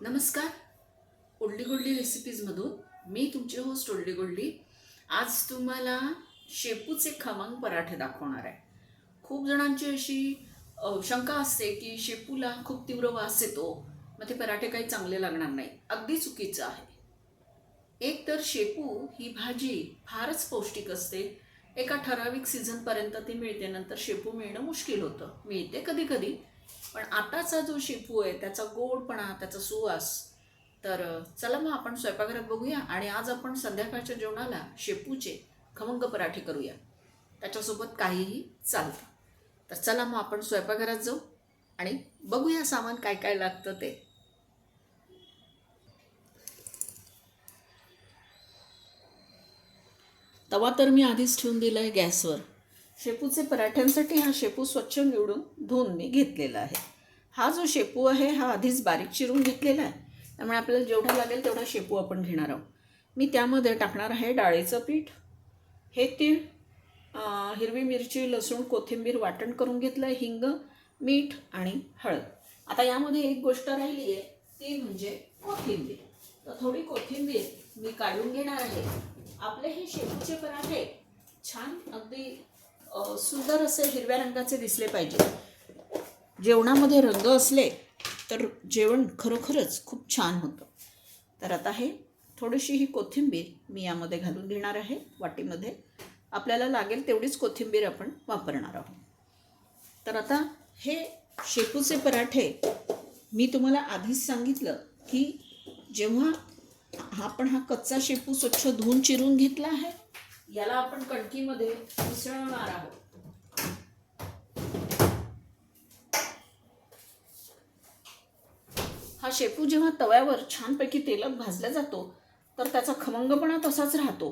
नमस्कार. ओल्डी गोल्डी रेसिपीजमधून मी तुमची होस्ट ओल्डी गोल्डी. आज तुम्हाला शेपूचे खमंग पराठे दाखवणार आहे. खूप जणांची अशी शंका असते की शेपूला खूप तीव्र वास येतो मग ते पराठे काही चांगले लागणार नाही. अगदी चुकीचं आहे. एक तर शेपू ही भाजी फारच पौष्टिक असते. एका ठराविक सीझनपर्यंत ती मिळते नंतर शेपू मिळणं मुश्किल होतं. मिळते कधी कधी पण आताचा जो शेपू आहे त्याचा गोडपणा त्याचा सुवास तर चला मग आपण स्वयंपाकघरात बघूया आणि आज आपण संध्याकाळच्या जेवणाला शेपूचे खमंग पराठे करूया. त्याच्यासोबत काहीही चालतं. तर चला मग आपण स्वयंपाकघरात जाऊ आणि बघूया सामान काय काय लागतं ते. तवा तर मी आधीच ठेवून दिला आहे गॅसवर. शेपूचे पराठ्यांसाठी हा शेपू स्वच्छ निवडून धुवून मी घेतलेला आहे. हा जो शेपू आहे हा आधीच बारीक चिरून घेतलेला आहे. त्यामुळे आपल्याला जेवढा लागेल तेवढा शेपू आपण घेणार आहोत. मी त्यामध्ये टाकणार आहे डाळीचं पीठ हे तीळ हिरवी मिरची लसूण कोथिंबीर वाटण करून घेतलं आहे हिंग मीठ आणि हळद. आता यामध्ये एक गोष्ट राहिली आहे ती म्हणजे कोथिंबीर. तर थोडी कोथिंबीर मी काढून घेणार आहे. आपले हे शेपूचे पराठे छान अगदी सुंदर असे हिरव्या रंगाचे दिसले पाहिजे. जेवणामध्ये रंग असले तर जेवण खरोखरच खूप छान होतं. तर आता हे थोडीशी ही कोथिंबीर मी यामध्ये घालून घेणार आहे. वाटीमध्ये आपल्याला लागेल तेवढीच कोथिंबीर आपण वापरणार आहोत. तर आता हे शेपूचे पराठे मी तुम्हाला आधीच सांगितलं की जेव्हा हा आपण हा कच्चा शेपू स्वच्छ धुवून चिरून घेतला आहे याला आपण कणकीमध्ये मिसळणार आहोत. हा शेपू जेव्हा तव्यावर छानपैकी तेलात भाजला जातो तर त्याचा खमंगपणा तसाच राहतो.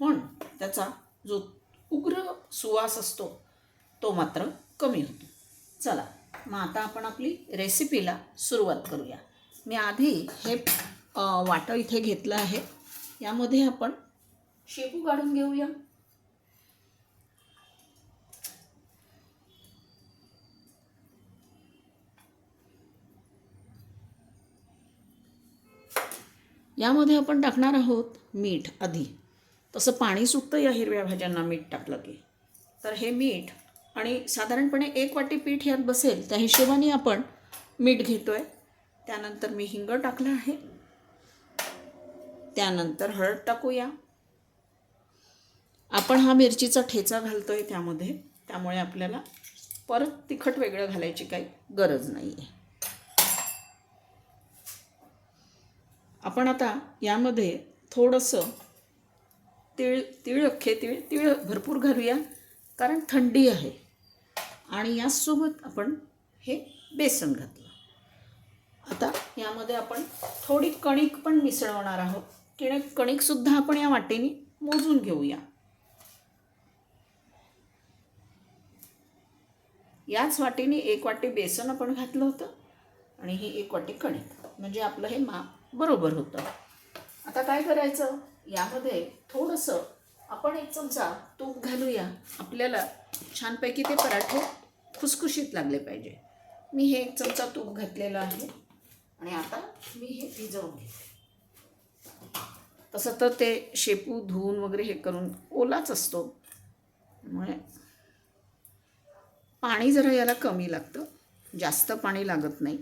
पण त्याचा जो उग्र सुवास असतो तो मात्र कमी होतो. चला मग आता आपण आपली रेसिपीला सुरुवात करूया. मी आधी हे वाटं इथे घेतलं आहे. यामध्ये आपण शेपू काढून घेऊया. यामध्ये आपण टाकणार आहोत मीठ आधी. तसं पाणी सुटतं या हिरव्या भाज्यांना मीठ टाकलं की. तर हे मीठ आणि साधारणपणे एक वाटी पीठ यात बसेल त्या हिशोबाने आपण मीठ घेतो आहे त्यानंतर मी हिंग टाकलं आहे. त्यानंतर हळद टाकूया. आपण हा मिरचीचा ठेचा घालतो आहे त्यामध्ये. त्यामुळे आपल्याला परत तिखट वेगळं घालायची काही गरज नाही आहे आपण आता यामध्ये थोडंसं तिळ तिळ अख्खे तीळ तिळ भरपूर घालूया कारण थंडी आहे. आणि यासोबत आपण हे बेसन घातलं. आता यामध्ये आपण थोडी कणिक पण मिसळवणार आहोत. किंवा कणिकसुद्धा आपण या वाटेने मोजून घेऊया. याच वाटीने एक वाटी बेसन आपण घातलं होतं आणि ही एक वाटी कणिक. म्हणजे आपलं हे माप बरोबर होतं. आता काय करायचं? यामध्ये थोडंसं आपण एक चमचा तूप घालूया. आपल्याला छानपैकी ते पराठे खुसखुशीत लागले पाहिजे. मी हे एक चमचा तूप घातलेलं आहे आणि आता मी हे भिजवून घेते. तसं तर ते शेपू धुवून वगैरे हे करून ओलाच असतो. त्यामुळे पाणी जरा याला कमी लागतं. जास्त पाणी लागत नाही.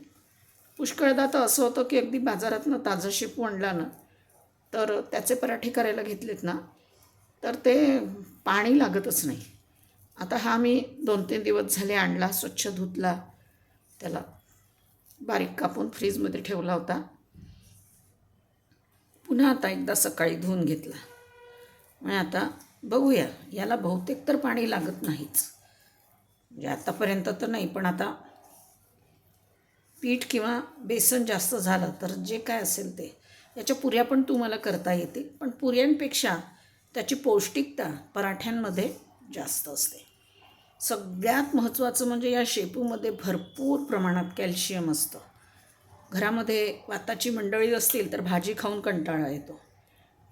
पुष्कळदा तर असं होतं की अगदी बाजारातनं ताजं शेपू आणला ना तर त्याचे पराठे करायला घेतलेत ना तर ते पाणी लागतच नाही. आता हा मी दोन तीन दिवस झाले आणला स्वच्छ धुतला त्याला बारीक कापून फ्रीजमध्ये ठेवला होता. पुन्हा आता एकदा सकाळी धुवून घेतला. म्हणजे आता बघूया याला बहुतेक तर पाणी लागत नाहीच. म्हणजे आतापर्यंत तर नाही पण आता पीठ किंवा बेसन जास्त झालं तर जे काय असेल ते. याच्या पुऱ्या पण तुम्हाला करता येतील पण पुऱ्यांपेक्षा त्याची पौष्टिकता पराठ्यांमध्ये जास्त असते. सगळ्यात महत्त्वाचं म्हणजे या शेपूमध्ये भरपूर प्रमाणात कॅल्शियम असतं. घरामध्ये वाताची मंडळी असतील तर भाजी खाऊन कंटाळा येतो.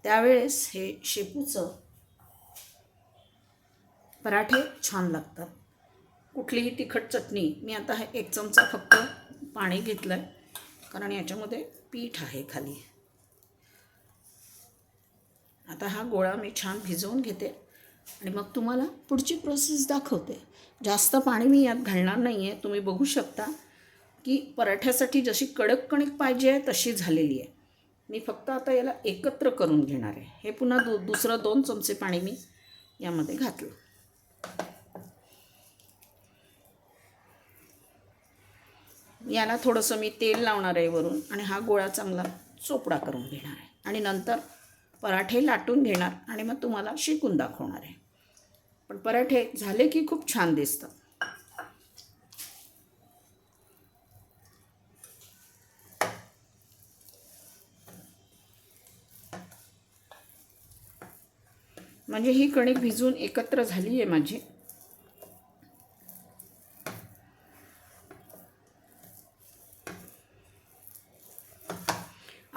त्यावेळेस हे शेपूचं पराठे छान लागतात. कुठलीही तिखट चटणी मी आता हे एक चमचा फक्त पाणी घेतलं आहे कारण याच्यामध्ये पीठ आहे खाली. आता हा गोळा मी छान भिजवून घेते आणि मग तुम्हाला पुढची प्रोसेस दाखवते. जास्त पाणी मी यात घालणार नाही आहे तुम्ही बघू शकता की पराठ्यासाठी जशी कडक कणिक पाहिजे आहे तशी झालेली आहे. मी फक्त आता याला एकत्र करून घेणार आहे. हे पुन्हा दु दुसरं दोन चमचे पाणी मी यामध्ये घातलं. याला थोडंसं मी तेल लावणार आहे वरून आणि हा गोळा चांगला चोपडा करून घेणार आहे. आणि नंतर पराठे लाटून घेणार आणि मग तुम्हाला शिकून दाखवणार आहे. पण पराठे झाले की खूप छान दिसतं म्हणजे ही कणिक भिजून एकत्र झाली आहे माझी.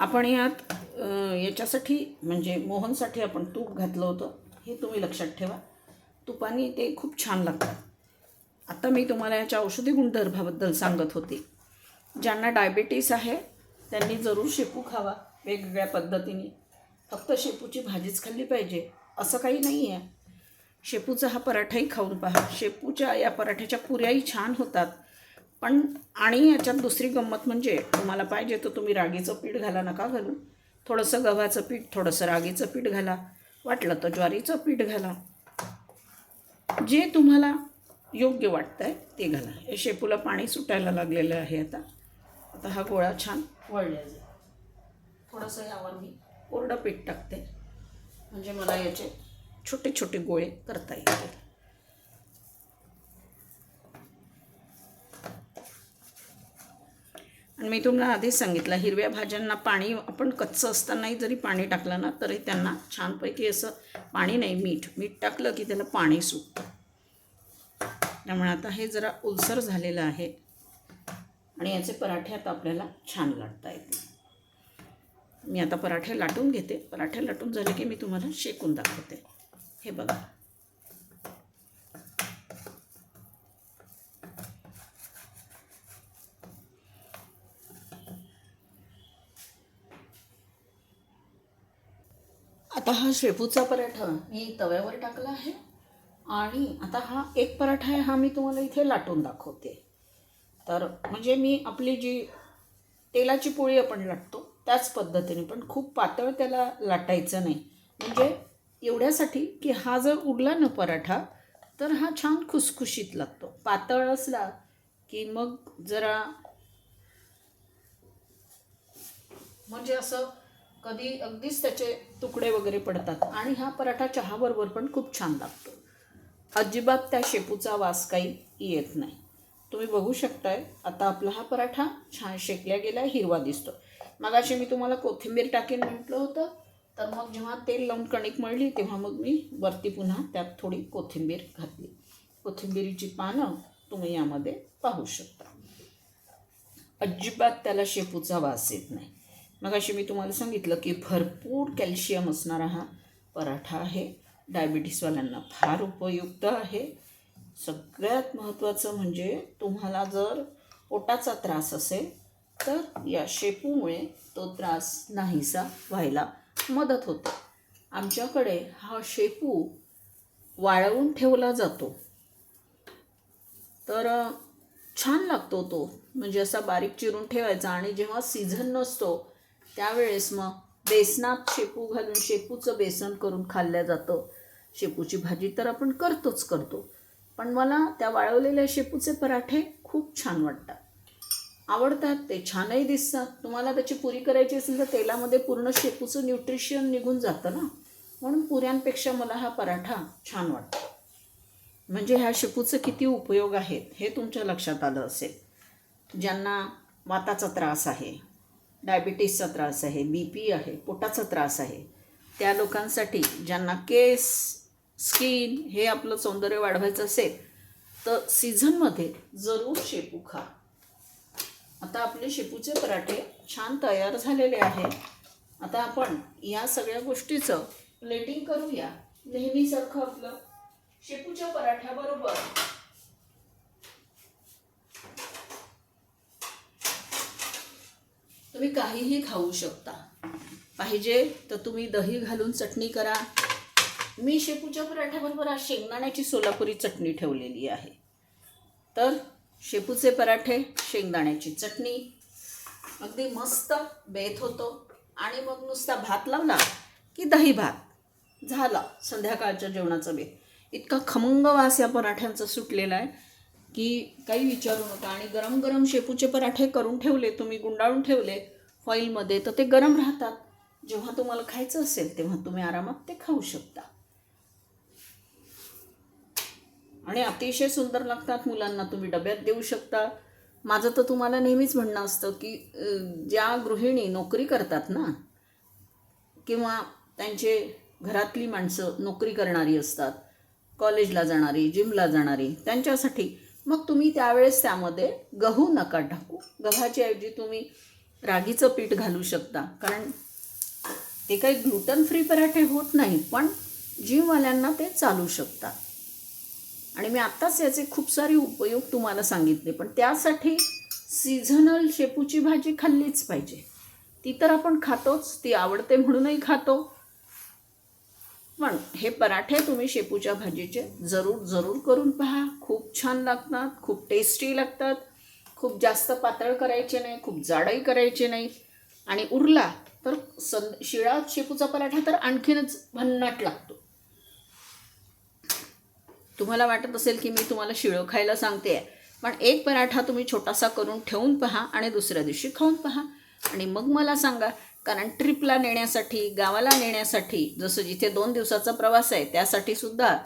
आपण यात याच्यासाठी म्हणजे मोहनसाठी आपण तूप घातलं होतं. हे तुम्ही लक्षात ठेवा. तुपाने ते खूप छान लागतात आता मी तुम्हाला याच्या औषधी गुणधर्माबद्दल सांगत होते. ज्यांना डायबिटीस आहे त्यांनी जरूर शेपू खावा वेगवेगळ्या पद्धतीने. फक्त शेपूची भाजीच खाल्ली पाहिजे असं काही नाही आहे शेपूचा हा पराठाही खाऊन पहा. शेपूच्या या पराठ्याच्या पुऱ्याही छान होतात. पण आणि याच्यात दुसरी गंमत म्हणजे तुम्हाला पाहिजे तर तुम्ही रागीचं पीठ घाला नका घालू. थोडंसं गव्हाचं पीठ थोडंसं रागीचं पीठ घाला. वाटलं तर ज्वारीचं पीठ घाला. जे तुम्हाला योग्य वाटतं आहे ते घाला. हे शेपूला पाणी सुटायला लागलेलं आहे आता. आता हा गोळा छान वळल्या जाईल. थोडंसं यावर मी कोरडं पीठ टाकते. म्हणजे मला याचे छोटे छोटे गोळे करता येतील. आणि मी तुम्हाला आधीच सांगितलं हिरव्या भाज्यांना पाणी आपण कच्चं असतानाही जरी पाणी टाकलं ना तरी त्यांना छानपैकी असं पाणी नाही मीठ. मीठ टाकलं की त्याला पाणी सुटतं. त्यामुळे आता हे जरा उलसर झालेलं आहे आणि याचे पराठे आता आपल्याला छान लाटता येतील. मी आता पराठे लाटून घेते. पराठे लाटून झाले की मी तुम्हाला शेकून दाखवते. हे बघा. आता हा शेपूचा पराठा मी तव्यावर टाकला आहे आणि आता हा एक पराठा आहे हा मी तुम्हाला इथे लाटून दाखवते. तर म्हणजे मी आपली जी तेलाची पोळी आपण लाटतो त्याच पद्धतीने पण खूप पातळ त्याला लाटायचं नाही. म्हणजे एवढ्यासाठी की हा जर उरला ना पराठा तर हा छान खुसखुशीत लागतो. पातळ असला की मग जरा म्हणजे असं कधी अगदीच त्याचे तुकडे वगैरे पडतात. आणि हा पराठा चहाबरोबर पण खूप छान लागतो. अजिबात त्या शेपूचा वास काही येत नाही. तुम्ही बघू शकताय आता आपला हा पराठा छान शेकल्या गेला हिरवा दिसतो. मगाशी मी तुम्हाला कोथिंबीर टाकेन म्हटलं होतं तर मग जेव्हा तेल लावून कणिक मळली तेव्हा मग मी वरती पुन्हा त्यात थोडी कोथिंबीर घातली. कोथिंबीरीची पानं तुम्ही यामध्ये पाहू शकता. अजिबात त्याला शेपूचा वास येत नाही. मग अशी मी तुम्हाला सांगितलं की भरपूर कॅल्शियम असणारा हा पराठा आहे. डायबिटीसवाल्यांना फार उपयुक्त आहे. सगळ्यात महत्त्वाचं म्हणजे तुम्हाला जर पोटाचा त्रास असेल तर या शेपूमुळे तो त्रास नाहीसा व्हायला मदत होते. आमच्याकडे हा शेपू वाळवून ठेवला जातो. तर छान लागतो तो. म्हणजे असा बारीक चिरून ठेवायचा आणि जेव्हा सीझन नसतो त्यावेळेस मग बेसनात शेपू घालून शेपूचं बेसन करून खाल्लं जातं. शेपूची भाजी तर आपण करतोच करतो. पण मला त्या वाळवलेल्या शेपूचे पराठे खूप छान वाटतात. आवडतात ते छानही दिसतात. तुम्हाला त्याची पुरी करायची असेल तर तेलामध्ये पूर्ण शेपूचं न्यूट्रिशन निघून जातं ना. म्हणून पुऱ्यांपेक्षा मला हा पराठा छान वाटतो. म्हणजे ह्या शेपूचे किती उपयोग आहेत हे तुमच्या लक्षात आलं असेल. ज्यांना वाताचा त्रास आहे डायबिटीसचा त्रास आहे बी पी आहे पोटाचा त्रास आहे. त्या लोकांसाठी ज्यांना केस स्किन हे आपलं सौंदर्य वाढवायचं असेल तर सीझनमध्ये जरूर शेपू खा. आता आपले शेपूचे पराठे छान तयार झालेले आहेत. आता आपण या सगळ्या गोष्टीचं प्लेटिंग करूया. नेहमीसारखं आपलं शेपूच्या पराठ्याबरोबर तुम्ही काहीही खाऊ शकता. पाहिजे तर तुम्ही दही घालून चटणी करा. मी शेपूच्या पराठ्याबरोबर आज शेंगदाण्याची सोलापुरी चटणी ठेवलेली आहे. तर शेपूचे पराठे शेंगदाण्याची चटणी. अगदी मस्त बेत होतो. आणि मग नुसता भात लावला की दही भात. झाला. संध्याकाळच्या जेवणाचा बेत. इतका खमंग वास या पराठ्यांचा सुटलेला आहे. की काही विचारू नका. आणि गरम गरम शेपूचे पराठे करून ठेवले तुम्ही गुंडाळून ठेवले फॉईलमध्ये तर ते गरम राहतात. जेव्हा तुम्हाला खायचं असेल तेव्हा तुम्ही आरामात ते खाऊ शकता. आणि अतिशय सुंदर लागतात मुलांना तुम्ही डब्यात देऊ शकता. माझं तर तुम्हाला नेहमीच म्हणणं असतं की ज्या गृहिणी नोकरी करतात ना किंवा त्यांचे घरातली माणसं नोकरी करणारी असतात कॉलेजला जाणारी जिमला जाणारी त्यांच्यासाठी मग तुम्ही त्यावेळेस त्यामध्ये गहू नका टाकू. गव्हाच्या ऐवजी तुम्ही रागीचं पीठ घालू शकता. कारण ते काही ग्लुटन फ्री पराठे होत नाही पण जिमवाल्यांना ते चालू शकतात. आणि मी आत्ताच याचे खूप सारे उपयोग तुम्हाला सांगितले पण त्यासाठी सीझनल शेपूची भाजी खाल्लीच पाहिजे. ती तर आपण खातोच ती आवडते म्हणूनही खातो. पण हे पराठे तुम्ही शेपूच्या भाजीचे जरूर जरूर करून पहा. खूप छान लागतात खूप टेस्टी लागतात. खूप जास्त पातळ करायचे नाही खूप जाडही करायचे नाही. आणि उरला तर सं शिळा शेपूचा पराठा तर आणखीनच भन्नाट लागतो. तुम्हाला वाटत असेल की मी तुम्हाला शिळं खायला सांगते आहे पण एक पराठा तुम्ही छोटासा करून ठेवून पहा आणि दुसऱ्या दिवशी खाऊन पहा. आणि मग मला सांगा कारण ट्रिपला नेण्यासाठी गावाला नेण्यासाठी जसं जिथे दोन दिवसाचा प्रवास आहे त्यासाठी सुद्धा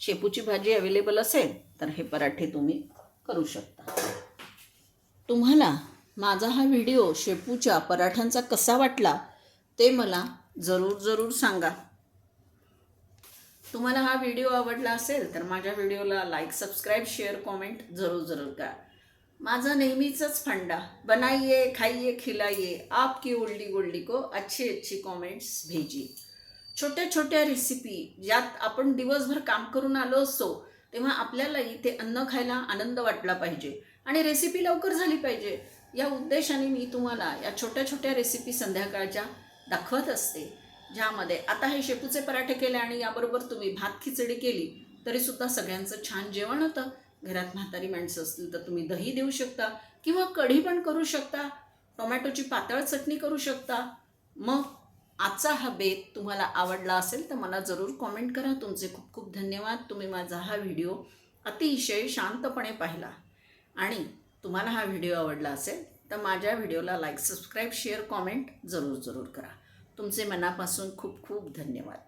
शेपूची भाजी अवेलेबल असेल तर हे पराठे तुम्ही करू शकता. तुम्हाला माझा हा व्हिडिओ शेपूच्या पराठ्यांचा कसा वाटला ते मला जरूर जरूर सांगा. तुम्हाला हा व्हिडिओ आवडला असेल तर माझ्या व्हिडिओला लाईक सबस्क्राईब शेअर कॉमेंट जरूर जरूर करा. माझा नेहमीचंच फंडा. बनाइए खाइए खिलाइए आपकी उल्डी गुल्डी को अच्छी अच्छी कॉमेंट्स भेजिए छोट्या छोट्या रेसिपी ज्यात आपण दिवसभर काम करून आलो असतो तेव्हा आपल्यालाही ते अन्न खायला आनंद वाटला पाहिजे आणि रेसिपी लवकर झाली पाहिजे. या उद्देशाने मी तुम्हाला या छोट्या छोट्या रेसिपी संध्याकाळच्या दाखवत असते ज्यामध्ये आता हे शेपूचे पराठे केले आणि याबरोबर तुम्ही भात खिचडी केली तरीसुद्धा सगळ्यांचं छान जेवण होतं. घरात म्हातारी माणसं असतील तर तुम्ही दही देऊ शकता किंवा कढी पण करू शकता टोमॅटोची पातळ चटणी करू शकता. मग आजचा हा बेत तुम्हाला आवडला असेल तर मला जरूर कॉमेंट करा. तुमचे खूप खूप धन्यवाद. तुम्ही माझा हा व्हिडिओ अतिशय शांतपणे पाहिला. आणि तुम्हाला हा व्हिडिओ आवडला असेल तर माझ्या व्हिडिओला लाईक सबस्क्राईब शेअर कॉमेंट जरूर जरूर करा. तुमचे मनापासून खूप खूप धन्यवाद.